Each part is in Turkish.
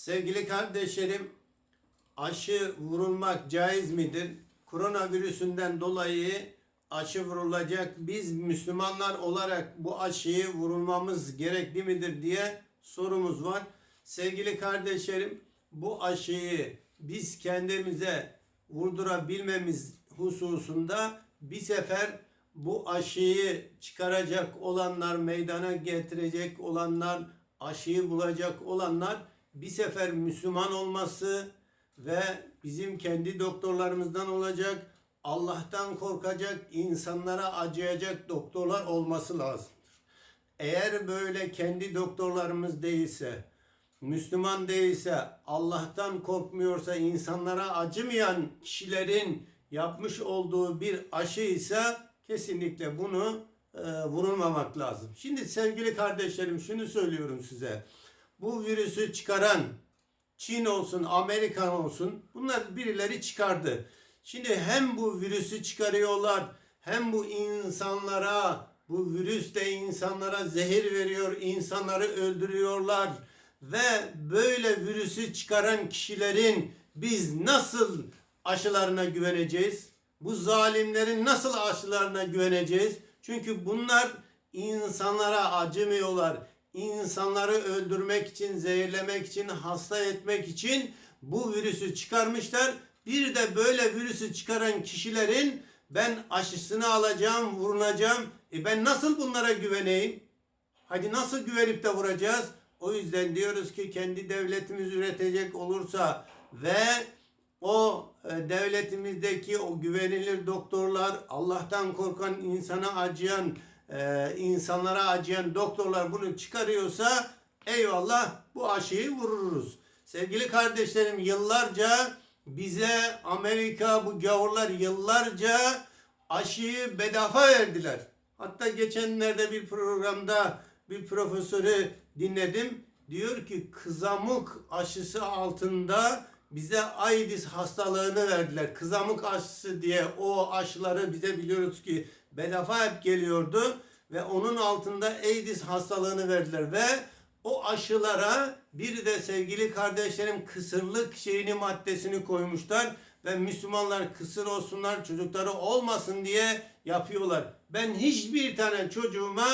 Sevgili kardeşlerim, aşı vurulmak caiz midir? Koronavirüsünden dolayı aşı vurulacak. Biz Müslümanlar olarak bu aşıyı vurulmamız gerekli midir diye sorumuz var. Sevgili kardeşlerim, bu aşıyı biz kendimize vurdurabilmemiz hususunda bir sefer bu aşıyı çıkaracak olanlar, meydana getirecek olanlar, aşıyı bulacak olanlar bir sefer Müslüman olması ve bizim kendi doktorlarımızdan olacak, Allah'tan korkacak, insanlara acıyacak doktorlar olması lazımdır. Eğer böyle kendi doktorlarımız değilse, Müslüman değilse, Allah'tan korkmuyorsa, insanlara acımayan kişilerin yapmış olduğu bir aşı ise kesinlikle bunu e, vurulmamak lazım. Şimdi sevgili kardeşlerim şunu söylüyorum size. Bu virüsü çıkaran Çin olsun, Amerikan olsun bunlar birileri çıkardı. Şimdi hem bu virüsü çıkarıyorlar hem bu insanlara bu virüs de insanlara zehir veriyor, insanları öldürüyorlar ve böyle virüsü çıkaran kişilerin biz nasıl aşılarına güveneceğiz? Bu zalimlerin nasıl aşılarına güveneceğiz? Çünkü bunlar insanlara acımıyorlar. İnsanları öldürmek için, zehirlemek için, hasta etmek için bu virüsü çıkarmışlar. Bir de böyle virüsü çıkaran kişilerin ben aşısını alacağım, vurulacağım. E ben nasıl bunlara güveneyim? Hadi nasıl güvenip de vuracağız? O yüzden diyoruz ki kendi devletimiz üretecek olursa ve o e, devletimizdeki o güvenilir doktorlar, Allah'tan korkan, insana acıyan, e, insanlara acıyan doktorlar bunu çıkarıyorsa eyvallah bu aşıyı vururuz. Sevgili kardeşlerim yıllarca bize Amerika bu gavurlar yıllarca aşıyı bedava verdiler. Hatta geçenlerde bir programda bir profesörü dinledim. Diyor ki kızamık aşısı altında bize AIDS hastalığını verdiler. Kızamık aşısı diye o aşıları bize biliyoruz ki bedava hep geliyordu ve onun altında AIDS hastalığını verdiler ve o aşılara bir de sevgili kardeşlerim kısırlık şeyini maddesini koymuşlar ve Müslümanlar kısır olsunlar çocukları olmasın diye yapıyorlar. Ben hiçbir tane çocuğuma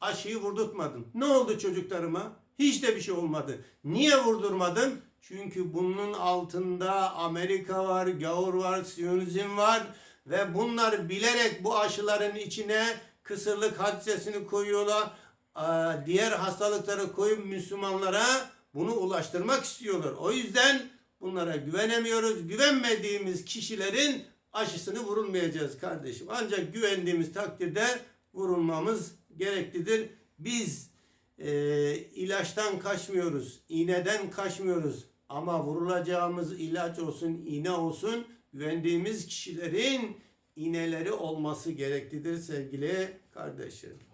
aşıyı vurdurtmadım. Ne oldu çocuklarıma? Hiç de bir şey olmadı. Niye vurdurmadım? Çünkü bunun altında Amerika var, gavur var, Siyonizm var ve bunlar bilerek bu aşıların içine kısırlık hadisesini koyuyorlar. Aa, Diğer hastalıkları koyup Müslümanlara bunu ulaştırmak istiyorlar. O yüzden bunlara güvenemiyoruz. Güvenmediğimiz kişilerin aşısını vurulmayacağız kardeşim. Ancak güvendiğimiz takdirde vurulmamız gereklidir. Biz e, ilaçtan kaçmıyoruz, iğneden kaçmıyoruz. Ama vurulacağımız ilaç olsun, iğne olsun güvendiğimiz kişilerin iğneleri olması gereklidir sevgili kardeşlerim.